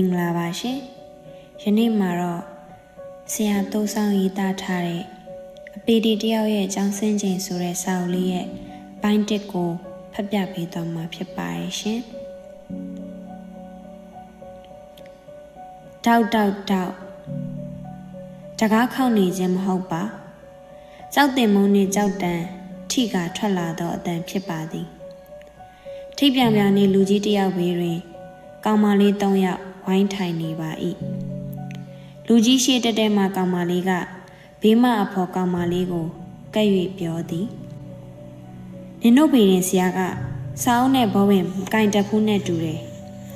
င်္ဂလာပါရှင်ယနေ့မှာတော့ဆရာတိုးဆောင်ရေးသားထားတဲ့အပေဒီတယောက်ရဲ့အကြောင်းစင်းချိန်ဆိုတဲ့စာအုပ်လေးရဲ့ပိုင်းတစ်ကိုဖတ်ပြပေးသွားမှာဖြစ်ပါတယ်ရှင်တောက်တောက်တောက်တကားခောက်နေခြင်းမဟုတ်ပါကြောက်တင်မုံနှင့်ကြောက်တန်ထိကထွက်လာသောအတန်ဖြစ်ပါသည်ထိပ်ပြောင်ပြောင်နေလူကြီးတယောက်ဘေးတွင်ကောင်မလေး၃ယောက် ဝိုင်းထိုင်နေပါ၏လူကြီးရှေ့တက်တဲ့မှာကောင်မလေးကဘေးမအဖော်ကောင်မလေးကိုကပ်၍ပြောသည်နင်တို့ဘေရင်ဆရာကစောင်းနဲ့ဘောဝင်ကင်တက်ဖူးနဲ့တူတယ်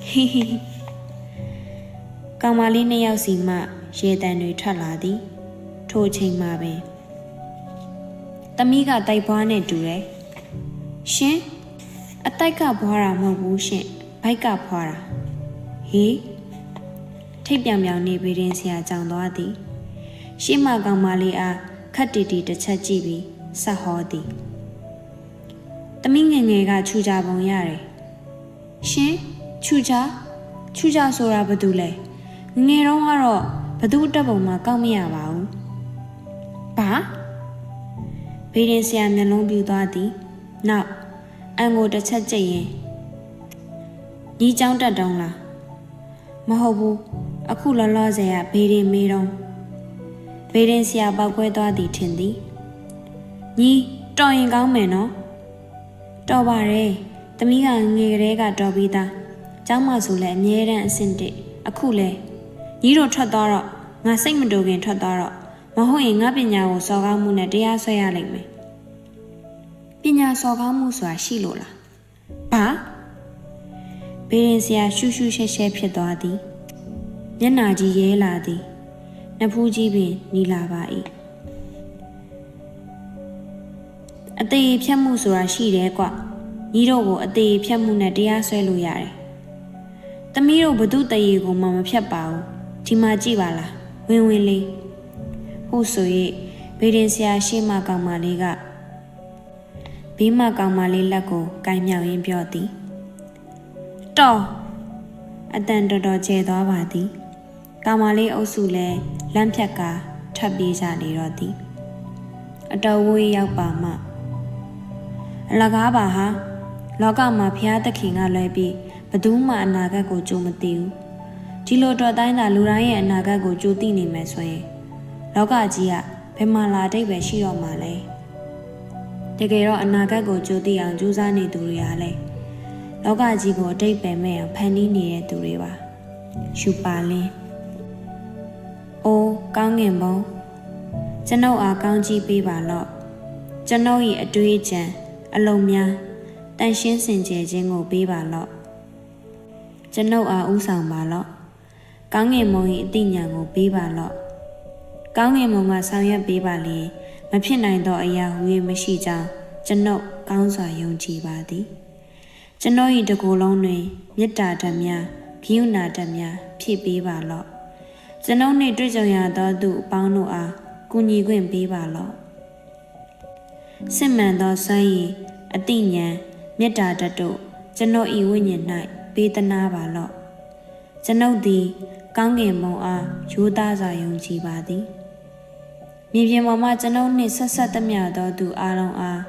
ဟိဟိကောင်မလေးနှစ်ယောက်စီမှရေတံတွေထွက်လာသည် ထိုအချိန်မှာပင်သမီးကတိုက်ပွားနဲ့တူတယ်ရှင်အတိုက်ကဘွားတာမဟုတ်ဘူးရှင်ဘိုက်ကဖွာတာဟေး ထိပ်ပြောင်ပြောင်နေပြီးရင်ဆရာကြောင်သွားသည် ရှေ့မကောင်မလေးအားခတ်တီတီတစ်ချက်ကြည့်ပြီးဆက်ဟောသည်တမိငယ်ငယ်ကခြူကြပုံရတယ်ရှင်ခြူကြခြူကြဆိုတာဘာတူလဲငယ်တော့ကတော့ဘသူတက်ပုံမှာကောက်မရပါဘူးဘာဘေးရင်ဆရာမျက်လုံးပြူသွားသည်နောက်အန်ကိုတစ်ချက်ကြည့်ရင်ညီเจ้าတက်တုံးလားမဟုတ်ဘူး အခုလောလောဆယ်ကဘေးရင်မေးတော့ဘေးရင်ဆရာပောက်ကွဲသွားသည်ထင်သည်ညီတော်ရင်ကောင်းမယ်နော်တော်ပါတယ်တမီးကငယ်ကလေးကတော်ပြီးသားเจ้าမဆိုလဲအမြဲတမ်းအဆင့်တစ်အခုလဲညီတို့ထွက်သွားတော့ငါစိတ်မတူခင်ထွက်သွားတော့မဟုတ်ရင်ငါပညာကိုစော်ကားမှုနဲ့တရားဆွဲရလိမ့်မယ်ပညာစော်ကားမှုဆိုတာရှိလို့လားဘာဘေးရင်ဆရာရှူးရှူးရှဲရှဲဖြစ်သွားသည် မျက်နာကြီးရဲလာသည်နှဖူးကြီးပင်နီလာပါ၏အသေးဖြတ်မှုဆိုတာရှိတယ်ကွညီတို့ကိုအသေးဖြတ်မှုနဲ့တရားစွဲလို့ရတယ်။သမီးတို့ဘသူတရေကိုမှမဖြတ်ပါဘူး။ဒီမှာကြည့်ပါလား။ဝင်ဝင်လေး။ဟုတ်ဆို၍ဘေဒင်ဆရာရှေ့မှကောင်မလေးကဘေးမှကောင်မလေးလက်ကိုကင်မြောက်ရင်းပြောသည်။တော်အတန်တော်တော်ကျဲသွားပါသည်။ ကောင်မလေးအုပ်စုလည်းလမ်းဖြတ်ကာထပ်ပြေးကြလေတော့သည်။အတော်ဝေးရောက်ပါမှအလကားပါဟာလောကမှာဖျားသခင်ကလွဲပြီးဘယ်သူမှအနာဂတ်ကိုကြိုမသိဘူးဒီလိုတော်တိုင်းသာလူတိုင်းရဲ့အနာဂတ်ကိုကြိုသိနေမယ်ဆိုရင်လောကကြီးကဘယ်မှာလာတိတ်ပဲရှိတော့မှာလဲတကယ်တော့အနာဂတ်ကိုကြိုသိအောင်ကြိုးစားနေသူတွေကလည်းလောကကြီးကိုအတိတ်ပဲမဲ့အောင်ဖန်တီးနေတဲ့သူတွေပါရှူပါလင်း အိုးကောင်းငင်ဘုံကျွန်ုပ်အားကောင်းကြီးပေးပါလော့ကျွန်ုပ်၏အတွေ့အကြံအလုံးများတန်ရှင်းစင်ကြယ်ခြင်းကိုပေးပါလော့ကျွန်ုပ်အားဥဆောင်ပါလော့ကောင်းငင်မုံ၏အသိဉာဏ်ကိုပေးပါလော့ကောင်းငင်မုံကဆောင်ရွက်ပေးပါလေမဖြစ်နိုင်သောအရာဟူ၍မရှိကြောင်းကျွန်ုပ်ကောင်းစွာယုံကြည်ပါသည်ကျွန်ုပ်၏တကူလုံးတွင်မေတ္တာဓာတ်များဂိယုဏဓာတ်များဖြည့်ပေးပါလော့ ကျွန်ုပ်နှင့်တွေ့ကြုံရသောသူအပေါင်းတို့အားကူညီခွင့်ပေးပါလော့စစ်မှန်သောစွမ်းရည်အတိညာဏ်မေတ္တာတတ်တို့ကျွန်ုပ်ဤဝိညာဉ်၌ပေးသနာပါလော့ကျွန်ုပ်သည် ကောင်းကင်ဘုံအားရိုးသားစွာယုံကြည်ပါသည်မြေပြင်ပေါ်မှကျွန်ုပ်နှင့်ဆက်ဆက်သမျှသောသူအလုံးအား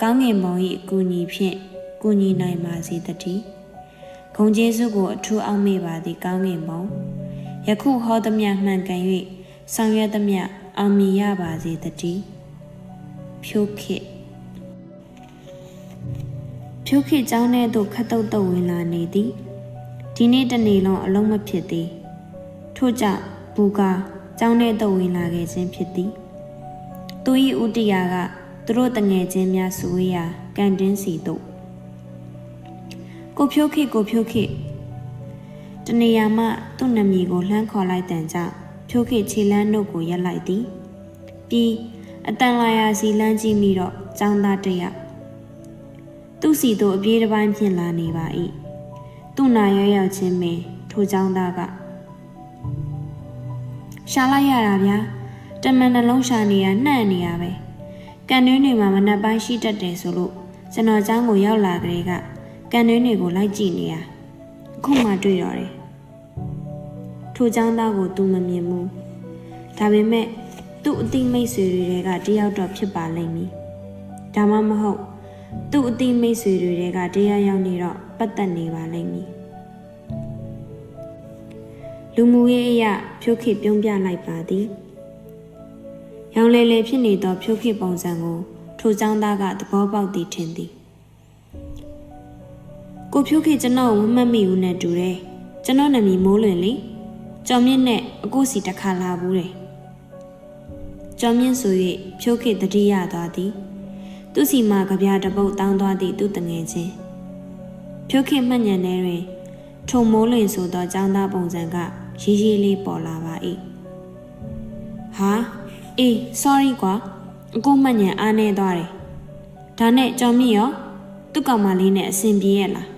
ကောင်းကင်ဘုံ၏အကူအညီဖြင့်ကူညီနိုင်ပါစေတည်းဂုံကျေးဇူးကိုအထူးအောက်မေ့ပါသည်ကောင်းကင်ဘုံ ယခုဟောသမျှမှန်ကန်၍ဆောင်ရွက်သမျှအောင်မြင်ရပါစေတည်းဖြိုးခေတ်ဖြိုးခေတ်ကျောင်းထဲသို့ခတ်တုတ်တုတ်ဝင်လာနေသည်ဒီနေ့တနေ့လုံးအလုံးမဖြစ်သည်ထို့ကြောင့်ဘူကာကျောင်းထဲသို့ဝင်လာခဲ့ခြင်းဖြစ်သည်သူ၏ဥတီယာကသူတို့တငယ်ချင်းများစုဝေးရာကန်တင်းစီသို့ကိုဖြိုးခေတ်ကိုဖြိုးခေ တနေရာမှသူ့နမည်ကိုလှမ်းခေါ်လိုက်တဲ့ကြောင့်ဖြိုးခေခြေလန်းနှုတ်ကိုရက်လိုက်သည်ပြီးအတန်လာရာစီလန်းကြည့်မိတော့ចောင်းသားတယောက်သူ့စီသို့အပြေးတစ်ပိုင်းဖြင့်လာနေပါ၏သူ့နာရောရောက်ချင်းပင်ထိုចောင်းသားကရှာလိုက်ရတာဗျာတမန်နှလုံးရှာနေရနှံ့နေရပဲကန်တွင်းတွေမှာမနှက်ပိုင်းရှိတတ်တယ်ဆိုလို့ကျွန်တော်ចောင်းကိုရောက်လာကလေးကကန်တွင်းတွေကိုလိုက်ကြည့်နေရ အခုမှတွေ့တော့တယ်ထိုចောင်းသားကိုသူမမြင်ဘူးဒါပေမဲ့သူ့အတိမိတ်ဆွေတွေကတယောက်တော့ဖြစ်ပါလိမ့်မည်ဒါမှမဟုတ်သူ့အတိမိတ်ဆွေတွေကတရားရောက်နေတော့ပတ်သက်နေပါလိမ့်မည်လူမှုရေးအရဖြိုးခိပြုံးပြလိုက်ပါသည်ရောင်လေလေဖြစ်နေသောဖြိုးခိပုံစံကိုထိုចောင်းသားကသဘောပေါက်သည်ထင်သည် ကိုဖြိုးခေကျွန်တော်ကိုမမှတ်မိဘူးနဲ့တူတယ်ကျွန်တော်နာမည်မိုးလွင်လေကျော်မြင့်နဲ့အကိုစီတစ်ခါလာဘူးတယ်ကျော်မြင့်ဆို၍ဖြိုးခေတတိယသွားသည်သူစီမှာကြပြတပုတ်တောင်းသွားသည့်သူတငယ်ချင်းဖြိုးခေမှတ်ညံနေတွင်ထုံမိုးလွင်ဆိုသောចောင်းသားပုံစံကရေးရေးလေးပေါ်လာပါ၏ဟာအေး sorry ကွာအကိုမှတ်ညံအားနေသွားတယ်ဒါနဲ့ကျော်မြင့်ရောသူ့ကောင်မလေးနဲ့အဆင်ပြေရဲ့လား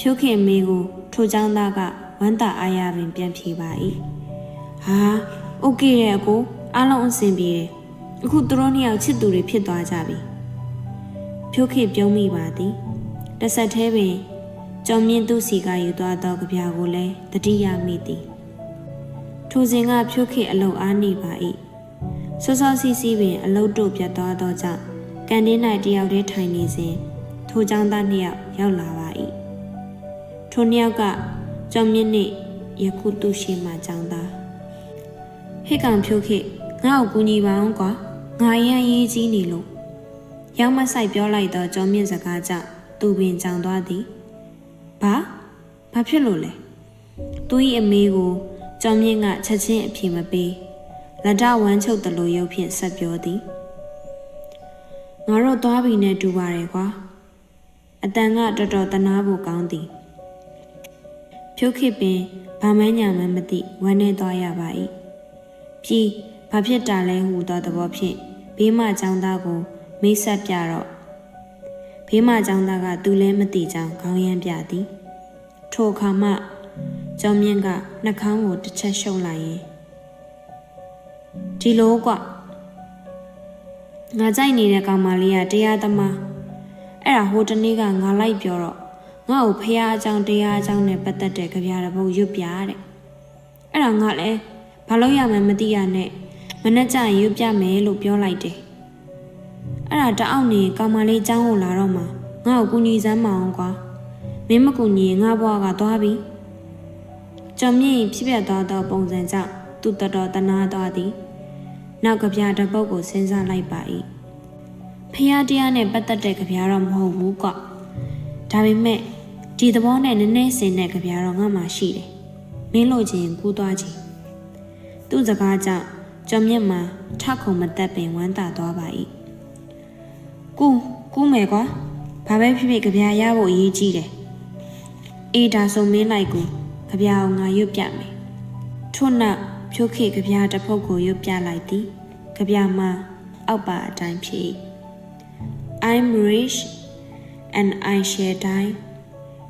ဖြိုးခေမေကိုထိုចောင်းသားကဝမ်းသာအားရပင်ပြန်ဖြေပါ၏ဟာโอเคရဲ့အကိုအားလုံးအဆင်ပြေတယ်အခုသူတို့နှစ်ယောက်ချစ်သူတွေဖြစ်သွားကြပြီဖြိုးခေပြုံးမိပါသည်တစ်ဆက်သေးပင်ကျော်မြင့်သူစီကယူသွားသောကြပြာကိုလည်းတတိယမိသည်ထိုစဉ်ကဖြိုးခေအလုတ်အားနေပါ၏စောစောစီစီပင်အလုတ်တို့ပြတ်သွားသောကြောင့်ကန်တင်း၌တယောက်တည်းထိုင်နေစဉ်ထိုចောင်းသားနှစ်ယောက်ရောက်လာပါ၏ ထိုနှစ်ယောက်ကကျော်မြင့်နှင့်ယခုသူရှိမှចောင်းသားဟိတ်ကောင်ဖြိုးခေငါ့ကိုကူညီပါအောင်ကွာငါရန်ရေးကြီးနေလို့ရောက်မဆိုင်ပြောလိုက်တော့ကျော်မြင့်စကားကြောင့်သူပင်ကြောင်သွားသည်ဘာဘာဖြစ်လို့လဲသူ၏အမေကိုကျော်မြင့်ကချက်ချင်းအဖြေမပေးလက်ဒဝမ်းချုပ်တယ်လို့ရုပ်ဖြင့်ဆက်ပြောသည်ငါတို့သွားပြီနဲ့တူပါတယ်ကွာအတန်ကတော်တော်တနာဖို့ကောင်းသည် ဖြုတ်ခေပင်ဘာမှညာမှမသိဝမ်းနေသွားရပါ၏ပြီးဘာဖြစ်တာလဲဟူသောသဘောဖြင့်ဘေးမចောင်းသားကိုမိတ်ဆက်ပြတော့ဘေးမចောင်းသားကသူလည်းမသိကြောင်းခေါင်းရမ်းပြသည်ထိုအခါမှကျောင်းမြင့်ကနှာခေါင်းကိုတစ်ချက်ရှုပ်လိုက်ရင်ဒီလိုကွငါကြိုက်နေတဲ့ကောင်မလေးကတရားသမားအဲ့ဒါဟိုတနေ့ကငါလိုက်ပြောတော့ ငါ့ကိုဖះအကြောင်းတရားအကြောင်းနဲ့ပတ်သက်တဲ့ကြပြတဲ့ဘုတ်ရွတ်ပြတဲ့အဲ့ဒါငါလည်းဘာလို့ရမှန်းမသိရနဲ့မနှက်ကြရင်ရွတ်ပြမယ်လို့ပြောလိုက်တယ်အဲ့ဒါတအောက်နေကောင်မလေးចောင်းကိုလာတော့မှငါ့ကိုကူညီစမ်းမအောင်ကွာမင်းမကူညီရင်ငါဘွားကသွားပြီကျော်မြင့်ဖြစ်ပြသွားသောပုံစံကြောင့်သူတတော်တနာသွားသည်နောက်ကဗျာတစ်ပုတ်ကိုစဉ်းစားလိုက်ပါ၏ဖះတရားနဲ့ပတ်သက်တဲ့ကြပြားတော့မဟုတ်ဘူးကွ ဒါပေမဲ့ဒီသဘောနဲ့နည်းနည်းစင်တဲ့ကြပြားတော့ငါမှရှိတယ်မင်းလို့ချင်းကူးသွားချင်းသူ့စကားကြောင့်ကျော်မြင့်မှာထခုံမတက်ပင်ဝမ်းသာသွားပါ၏ကူကူမယ်ကွာဘာပဲဖြစ်ဖြစ်ကြပြားရဖို့အရေးကြီးတယ်အေးဒါဆိုမင်းလိုက်ကူကြပြားကိုငါရွတ်ပြမယ်ထို့နောက်ဖြိုးခေကြပြားတစ်ဖုတ်ကိုရွတ်ပြလိုက်သည်ကြပြားမှာအောက်ပါအတိုင်းဖြစ် I'm rich and I shall die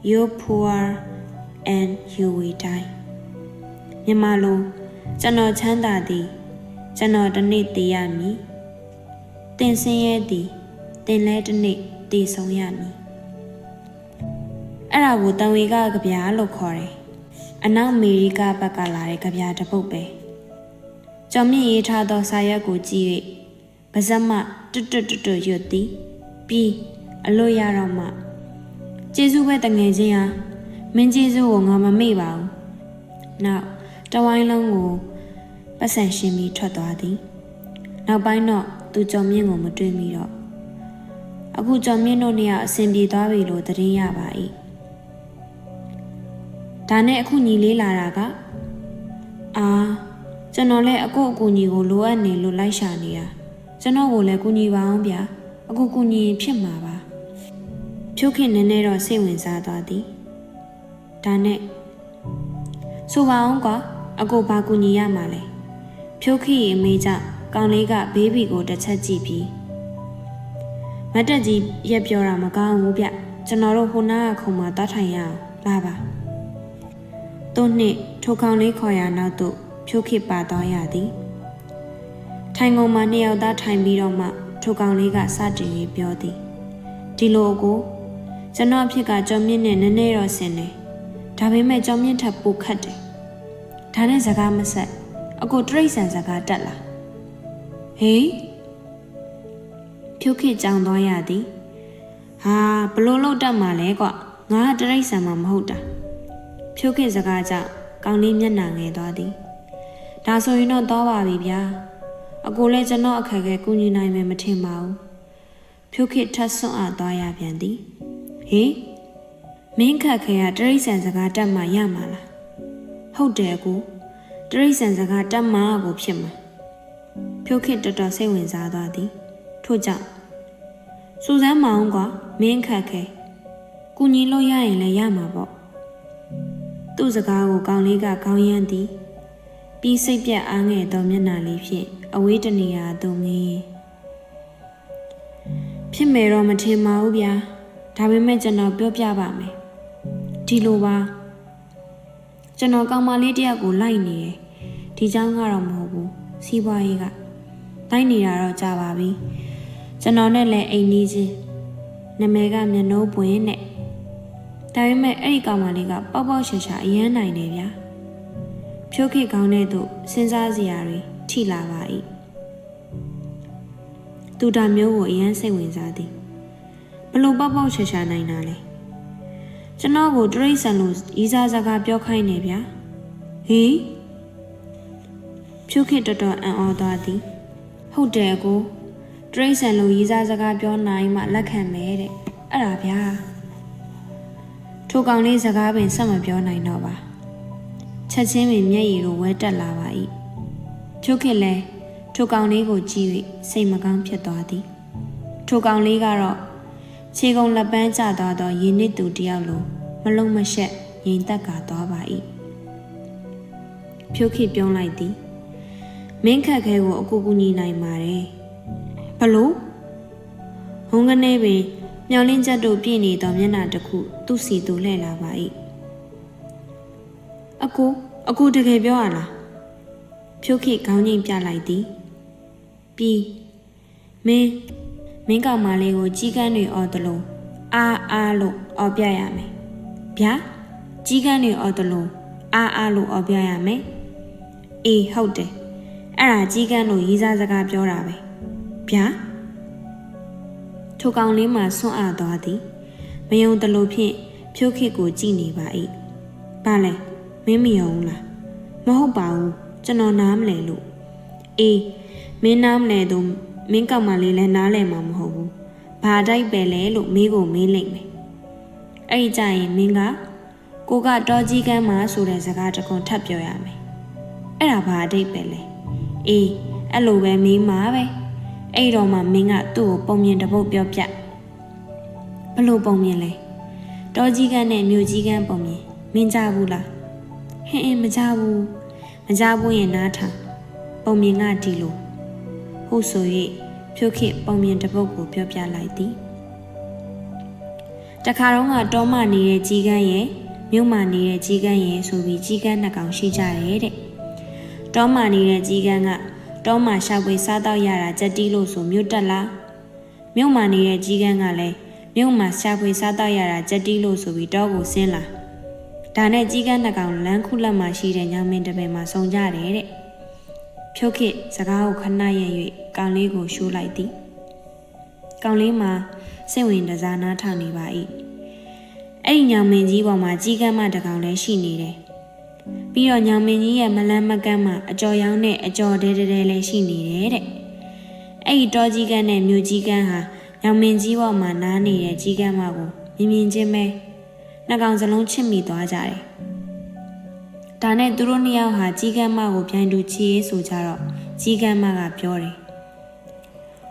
you're poor and you will die မြန်မာလိုကျွန်တော်ချမ်းသာသည်ကျွန်တော်တစ်နေ့တည်ရမည်တင်ဆင်းရဲသည်တင်လဲတစ်နေ့တည်ဆုံးရမည်အဲ့ဒါကိုတန်ဝေကကြပြားလို့ခေါ်တယ်အနောက်အမေရိကဘက်ကလာတဲ့ကြပြားတစ်ပုတ်ပဲကျော်မြင့်ရေးထားသောစာရွက်ကိုကြည့်၍ပါဇက်မှတွတ်တွတ်တွတ်တွတ်ရွတ်သည်ပြီး အလို့ရတော့မှကျေးဇူးပဲတငယ်ချင်းဟာမင်းကျေးဇူးကိုငါမမေ့ပါဘူးနောက်တဝိုင်းလုံးကိုပတ်စံရှင်းပြီးထွက်သွားသည်နောက်ပိုင်းတော့သူကြော်မြင့်ကိုမတွေ့မိတော့အခုကြော်မြင့်တို့နေရအဆင်ပြေသွားပြီလို့သတင်းရပါ၏ဒါနဲ့အခုညီလေးလာတာကအာကျွန်တော်လည်းအကိုအကူညီကိုလိုအပ်နေလို့လိုက်ရှာနေတာကျွန်တော်ကိုလည်းကူညီပါအောင်ဗျာအခုကူညီရင်ဖြစ်မှာပါ ဖြုတ်ခင်နည်းနည်းတော့စိတ်ဝင်စားသွားသည်ဒါနဲ့ဆိုပါအောင်ကွာအကိုဘာကူညီရမှာလဲဖြိုးခိအမေကြောင့်ကောင်လေးကဘေးဘီကိုတစ်ချက်ကြည့်ပြီးမတ်တက်ကြီးရက်ပြောတာမကောင်းဘူးဗျကျွန်တော်တို့ဟိုနားကခုံမှာတောက်ထိုင်ရအောင်လာပါသူနှစ်ထိုကောင်လေးခေါ်ရနောက်သို့ဖြိုးခိပါသွားရသည်ထိုင်ကုန်မှာနှစ်ယောက်သားထိုင်ပြီးတော့မှထိုကောင်လေးကစတင်ပြီးပြောသည်ဒီလိုကို ကျွန်တော်အဖြစ်ကကြော်မြင့်နဲ့နည်းနည်းတော့ဆင်တယ်ဒါပေမဲ့ကြော်မြင့်ထပ်ပိုခတ်တယ်ဒါနဲ့စကားမဆက်အကိုတရိတ်ဆန်စကားတက်လာဟေးဖြုတ်ခေကြောင်သွားရသည်ဟာဘလို့လို့တက်မှာလဲကွငါကတရိတ်ဆန်မှမဟုတ်တာဖြုတ်ခေစကားကြောင့်ကောင်းလေးမျက်နှာငယ်သွားသည်ဒါဆိုရင်တော့သွားပါပြီဗျာအကိုလည်းကျွန်တော်အခက်အခဲကူညီနိုင်မယ်မထင်ပါဘူးဖြုတ်ခေထပ်ဆွန့်အားသွားရပြန်သည် ဟေးမင်းခက်ခဲကတရိတ်ဆန်စကားတက်မှရမှာလားဟုတ်တယ်အကိုတရိတ်ဆန်စကားတက်မှကိုဖြစ်မှာဖြုတ်ခေတော်တော်စိတ်ဝင်စားသွားသည်ထို့ကြောင့်စူဇန်မောင်ကမင်းခက်ခဲကူညီလို့ရရင်လည်းရမှာပေါ့သူ့စကားကိုကောင်းလေးကခေါင်းရမ်းသည်ပြီးစိတ်ပြတ်အားငယ်သောမျက်နှာလေးဖြင့်အဝေးတနေရာသို့ငင်းဖြစ်မယ်တော့မထင်ပါဘူးဗျာ ဒါပေမဲ့ကျွန်တော်ပြောပြပါမယ်ဒီလိုပါကျွန်တော်ကောင်မလေးတယောက်ကိုလိုက်နေတယ်ဒီเจ้าကတော့မဟုတ်ဘူးစီးပွားရေးကလိုက်နေတာတော့ကြာပါပြီကျွန်တော်နဲ့လည်းအိမ်နီးချင်းနာမည်ကမျက်နှိုးပွင့်နဲ့ဒါပေမဲ့အဲ့ဒီကောင်မလေးကပေါက်ပေါက်ရှာရှာအရန်နိုင်တယ်ဗျာဖြိုးခေကောင်းတဲ့သူစဉ်းစားစရာတွေထိလာပါ၏သူဒါမျိုးကိုအရန်စိတ်ဝင်စားသည် ဘလို့ပေါက်ပေါက်ရှာရှာနိုင်တာလဲကျွန်တော်ကိုတရိတ်ဆန်လို့ဤစားစကားပြောခိုင်းနေဗျာဟေးဖြိုးခေတော်တော်အံ့ဩသွားသည်ဟုတ်တယ်ကိုတရိတ်ဆန်လို့ဤစားစကားပြောနိုင်မှလက်ခံမယ်တဲ့အဲ့ဒါဗျာထိုကောင်လေးစကားပင်ဆက်မပြောနိုင်တော့ပါချက်ချင်းပင်မျက်ရည်လိုဝဲတက်လာပါ၏ထိုခေလဲထိုကောင်လေးကိုကြည့်၍စိတ်မကောင်းဖြစ်သွားသည်ထိုကောင်လေးကတော့ ခြေကုံလက်ပန်းကျသွားသောရင်းနစ်သူတယောက်လိုမလုံးမရှက်ရင်တက်ကာသွားပါ၏ဖြိုးခေပြုံးလိုက်သည်မင်းခက်ခဲကိုအကူကူညီနိုင်ပါတယ်ဘလို့ဟုံကနေပင်မျောလင်းချက်တို့ပြည့်နေသောမျက်နှာတစ်ခုသူ့စီသူလှည့်လာပါ၏အကူအကူတကယ်ပြောရလားဖြုတ်ခိခေါင်းငိမ့်ပြလိုက်သည်ပြီးမင်း မင်းကောင်မလေးကိုကြီးကန်းတွေအော်တလို့အာအာလို့အော်ပြရမယ်ဗျာကြီးကန်းတွေအော်တလို့အာအာလို့အော်ပြရမယ်အေးဟုတ်တယ်အဲ့ဒါကြီးကန်းလို့ရေးစားစကားပြောတာပဲဗျာထိုကောင်လေးမှဆွန့်အားသွားသည်မယုံတလို့ဖြင့်ဖြိုးခစ်ကိုကြည့်နေပါ၏ဘာလဲမင်းမယုံလားမဟုတ်ပါဘူးကျွန်တော်နားမလဲလို့အေးမင်းနားမလဲတော့ မင်းကောင်မလေးလည်းနားလဲမှာမဟုတ်ဘူးဘာတိုက်ပဲလဲလို့မေးကိုမေးလိုက်မယ်အဲ့ဒီကြရင်မင်းကကိုကတော်ကြီးကမ်းမှာဆိုတဲ့စကားတကွန်ထပ်ပြောရမယ်အဲ့ဒါဘာအတိတ်ပဲလဲအေးအဲ့လိုပဲမေးမှာပဲအဲ့တော့မှမင်းကသူ့ကိုပုံမြင်တပုတ်ပြောပြဘလို့ပုံမြင်လဲတော်ကြီးကန်းနဲ့မြို့ကြီးကန်းပုံမြင်မင်းကြဘူးလားဟင်းအင်းမကြဘူးမကြဘူးရင်နားထောင်ပုံမြင်ကဒီလို ဟုတ်ဆို၍ဖြုတ်ခေပုံမြင်တပုတ်ကိုပြောပြလိုက်သည်တခါတော့ကတောမနေတဲ့ကြီးကန်းရဲ့မြို့မနေတဲ့ကြီးကန်းရဲ့ဆိုပြီးကြီးကန်းနှစ်ကောင်ရှိကြတယ်တဲ့တောမနေတဲ့ကြီးကန်းကတောမှာရှာဖွေစားတော့ရတာကြက်တီးလို့ဆိုမြို့တက်လာမြို့မှာနေတဲ့ကြီးကန်းကလည်းမြို့မှာရှာဖွေစားတော့ရတာကြက်တီးလို့ဆိုပြီးတောကိုဆင်းလာဒါနဲ့ကြီးကန်းနှစ်ကောင်လမ်းခုလက်မှာရှိတဲ့ညောင်မင်းတပင်မှာစုံကြတယ်တဲ့ ဖြုတ်ခစ်စကားကိုခဏရ၍ကောင်လေးကိုရှိုးလိုက်သည်ကောင်လေးမှာစိတ်ဝင်တစားနားထောင်နေပါ၏အဲ့ဒီညောင်မင်းကြီးပေါ်မှာကြီးကန်းမတကောင်လည်းရှိနေတယ်ပြီးတော့ညောင်မင်းကြီးရဲ့မလန်းမကန်းမှာအကြော်ရောင်းနဲ့အကြော်တဲတဲတဲလည်းရှိနေတယ်တဲ့အဲ့ဒီတောကြီးကန်းနဲ့မြို့ကြီးကန်းဟာညောင်မင်းကြီးပေါ်မှာနားနေတဲ့ကြီးကန်းမကိုမြင်မြင်ချင်းပဲနှကောင်စလုံးချစ်မိသွားကြတယ် ဒါနဲ့သူတို့နှစ်ယောက်ဟာကြီးကန်းမကိုပြိုင်တူချီရေးဆိုကြတော့ကြီးကန်းမကပြောတယ်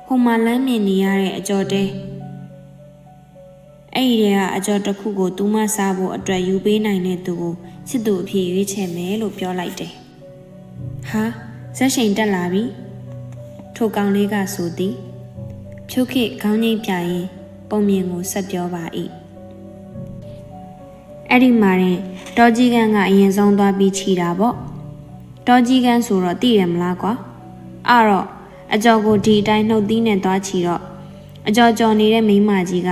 ဟိုမှာလမ်းမြင်နေရတဲ့အကြော်တဲအဲ့ဒီတည်းကအကြော်တစ်ခုကိုသူမစားဖို့အတွက်ယူပေးနိုင်တဲ့သူကိုချစ်သူအဖြစ်ရွေးချယ်မယ်လို့ပြောလိုက်တယ်။ဟာဇက်ရှိန်တက်လာပြီ။ထိုကောင်လေးကဆိုသည်ဖြုတ်ခေခေါင်းငိမ့်ပြရင်ပုံမြင်ကိုဆက်ပြောပါ၏။ အဲ့ဒီမှာရင်တောကြီးကန်းကအရင်ဆုံးသွားပြီးခြီတာပေါ့။တောကြီးကန်းဆိုတော့သိရမလားကွာ။အဲ့တော့အကျော်ကိုဒီအတိုင်းနှုတ်သီးနဲ့သွားချီတော့အကျော်ကျော်နေတဲ့မိန်းမကြီးက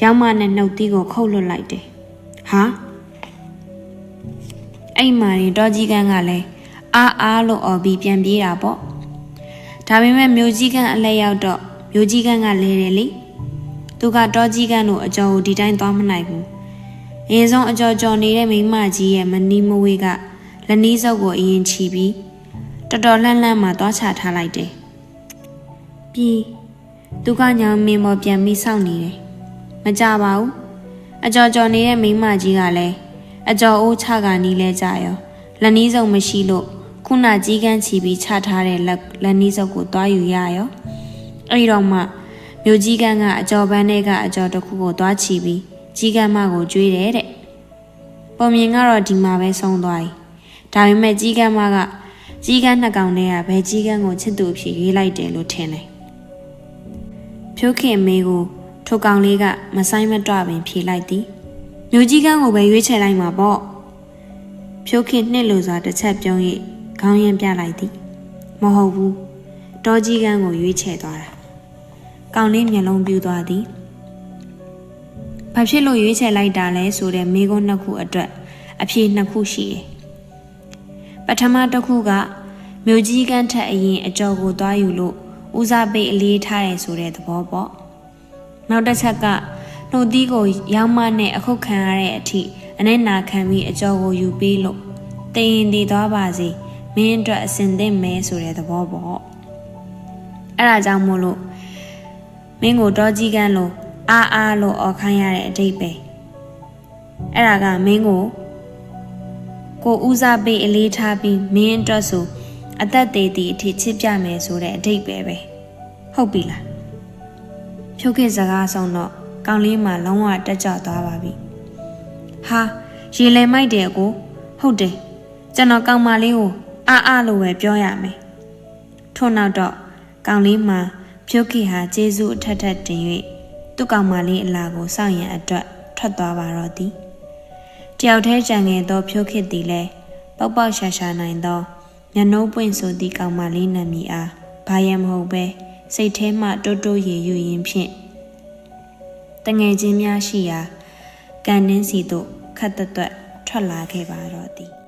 ရောင်းမနဲ့နှုတ်သီးကိုခုတ်လွတ်လိုက်တယ်။ဟာအဲ့မှာရင်တောကြီးကန်းကလည်းအားအားလို့អော်ပြီးပြန်ပြေးတာပေါ့ဒါပေမဲ့မျိုးကြီးကန်းအလက်ရောက်တော့မျိုးကြီးကန်းကလဲတယ်လေသူကတောကြီးကန်းတို့အကျော်ကိုဒီတိုင်းသွားမနိုင်ဘူး အရင်ဆုံးအကျော်ကျော်နေတဲ့မိန်းမကြီးရဲ့မနီမဝေးကလက်နီးစုပ်ကိုအရင်ချီပြီးတော်တော်လှမ်းလှမ်းမှသွားချထားလိုက်တယ်ပြီးသူကညောင်မင်းပေါ်ပြန်ပြီးစောင့်နေတယ်မကြပါဘူးအကျော်ကျော်နေတဲ့မိန်းမကြီးကလည်းအကျော်အိုးချကနီးလဲကြရောလက်နီးစုပ်မရှိလို့ခုနကြီးကန်းချီပြီးချထားတဲ့လက်လက်နီးစုပ်ကိုသွားယူရရောအဲ့ဒီတော့မှမြို့ကြီးကန်းကအကျော်ပန်းတွေကအကျော်တစ်ခုကိုသွားချီပြီး ကြီးကန်းမကိုကျွေးတယ်တဲ့ပုံမြင်ကတော့ဒီမှာပဲဆုံးသွားပြီဒါပေမဲ့ကြီးကန်းမကကြီးကန်းနှစ်ကောင်တည်းကဘယ်ကြီးကန်းကိုချစ်သူအဖြစ်ရွေးလိုက်တယ်လို့ထင်တယ်ဖြိုးခင်မေကိုထိုကောင်လေးကမဆိုင်မတွပင်ဖြေလိုက်သည်မြို့ကြီးကန်းကိုပဲရွေးချယ်လိုက်မှာပေါ့ဖြိုးခင်နှစ်လိုစွာတစ်ချက်ပြုံး၍ခေါင်းရင်းပြလိုက်သည်မဟုတ်ဘူးတောကြီးကန်းကိုရွေးချယ်သွားတာကောင်လေးမျက်လုံးပြူသွားသည် ဘာဖြစ်လို့ရွေးချယ်လိုက်တာလဲဆိုတဲ့မိကုန်းနှစ်ခုအတွက်အဖြေနှစ်ခုရှိတယ်ပထမတစ်ခုကမြို့ကြီးကန်းထက်အရင်အကျော်ကိုသွားယူလို့ဦးစားပေးအလေးထားတယ်ဆိုတဲ့သဘောပေါ့နောက်တစ်ချက်ကနှုတ်သီးကိုရောင်းမနဲ့အခုတ်ခံရတဲ့အထိအနဲ့နာခံပြီးအကျော်ကိုယူပေးလို့တရင်တည်သွားပါစေမင်းအတွက်အစင်သင့်မဲဆိုတဲ့သဘောပေါ့အဲ့ဒါကြောင့်မို့လို့မင်းကိုတော့ကြီးကန်းလို့ အားအားလို့អော်ခိုင်းရတဲ့အတိတ်ပဲအဲ့ဒါကမင်းကိုကိုဦးစားပေးအလေးထားပြီးမင်းအတွက်ဆိုအသက်သေးသည့်အထိချစ်ပြမယ်ဆိုတဲ့အတိတ်ပဲပဲဟုတ်ပြီလားဖြုတ်ခဲ့စကားဆုံးတော့ကောင်းလေးမှလုံးဝတက်ကြွသွားပါပြီဟာရေလဲမိုက်တယ်အကိုဟုတ်တယ်ကျွန်တော်ကောင်းမလေးကိုအားအားလို့ပဲပြောရမယ်ထို့နောက်တော့ကောင်းလေးမှဖြုတ်ခေဟာကျေးဇူးအထက်ထက်တင်၍ သူ့ကောင်မလေးအလာကိုစောင့်ရန်အတွက်ထွက်သွားပါတော့သည်တယောက်တည်းကြံငယ်သောဖြုတ်ခေသည်လဲပေါက်ပေါက်ရှာရှာနိုင်သောမျက်နှုံးပွင့်ဆိုသည့်ကောင်မလေးနာမည်အားဘာရမဟုတ်ပဲစိတ်ထဲမှတိုးတိုးရည်ယူရင်းဖြင့်တငယ်ချင်းများရှိရာကန်နှင်းစီသို့ခတ်သက်သက်ထွက်လာခဲ့ပါတော့သည်